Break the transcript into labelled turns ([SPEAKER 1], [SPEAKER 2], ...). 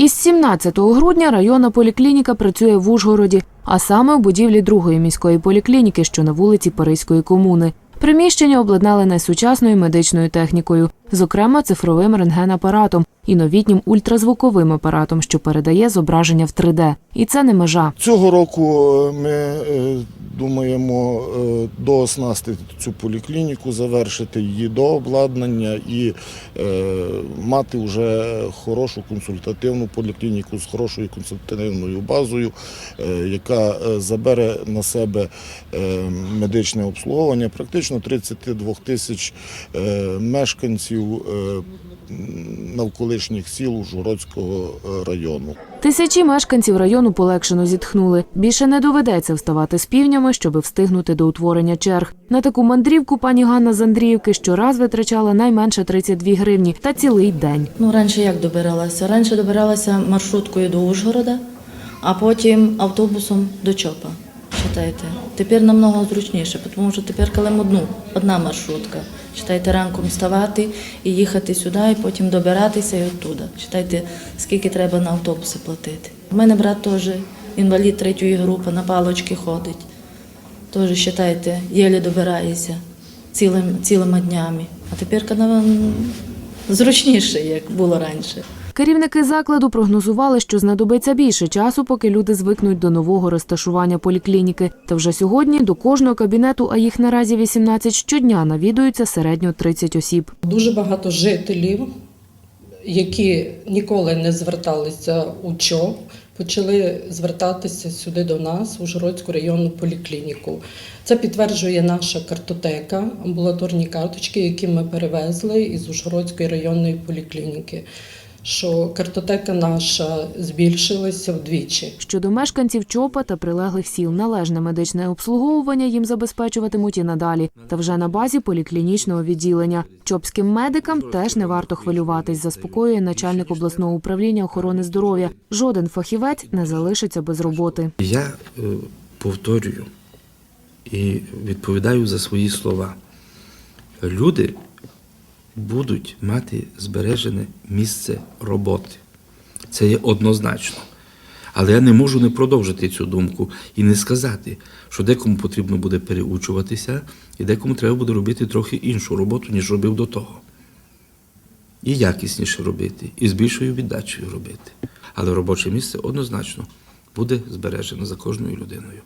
[SPEAKER 1] Із 17 грудня районна поліклініка працює в Ужгороді, а саме у будівлі другої міської поліклініки, що на вулиці Паризької комуни. Приміщення обладнали найсучасною медичною технікою, зокрема цифровим рентгенапаратом і новітнім ультразвуковим апаратом, що передає зображення в 3D. І це не межа.
[SPEAKER 2] Цього року е, ми е, думаємо е, дооснастити цю поліклініку, завершити її до обладнання і е, мати вже хорошу консультативну поліклініку з хорошою консультативною базою, е, яка забере на себе медичне обслуговування практично 32 тисяч мешканців навколишніх сіл Ужгородського району.
[SPEAKER 1] Тисячі мешканців району полегшено зітхнули. Більше не доведеться вставати з півнями, щоб встигнути до утворення черг. На таку мандрівку пані Ганна з Андріївки щораз витрачала найменше 32 гривні та цілий день.
[SPEAKER 3] Ну, раніше як добиралася? Раніше добиралася маршруткою до Ужгорода, а потім автобусом до Чопа. Читайте. Тепер намного зручніше, тому що тепер калем одну, одна маршрутка. Читайте ранком вставати і їхати сюди, і потім добиратися і оттуда. Читайте, скільки треба на автобуси платити. У мене брат теж інвалід третьої групи, на палочки ходить. Теж, считайте, єлі добирається цілим, цілими днями. А тепер зручніше, як було раніше.
[SPEAKER 1] Керівники закладу прогнозували, що знадобиться більше часу, поки люди звикнуть до нового розташування поліклініки. Та вже сьогодні до кожного кабінету, а їх наразі 18, щодня навідуються середньо 30 осіб.
[SPEAKER 4] Дуже багато жителів, які ніколи не зверталися у ЧОП, почали звертатися сюди до нас, у Жородську районну поліклініку. Це підтверджує наша картотека, амбулаторні карточки, які ми перевезли із Ужгородської районної поліклініки. Що картотека наша збільшилася вдвічі.
[SPEAKER 1] Щодо мешканців ЧОПа та прилеглих сіл, належне медичне обслуговування їм забезпечуватимуть і надалі. Та вже на базі поліклінічного відділення. Чопським медикам теж не варто хвилюватись, заспокоює начальник обласного управління охорони здоров'я. Жоден фахівець не залишиться без роботи.
[SPEAKER 5] Я е, повторюю і відповідаю за свої слова. Люди будуть мати збережене місце роботи. Це є однозначно. Але я не можу не продовжити цю думку і не сказати, що декому потрібно буде переучуватися, і декому треба буде робити трохи іншу роботу, ніж робив до того. І якісніше робити, і з більшою віддачею робити. Але робоче місце однозначно буде збережено за кожною людиною.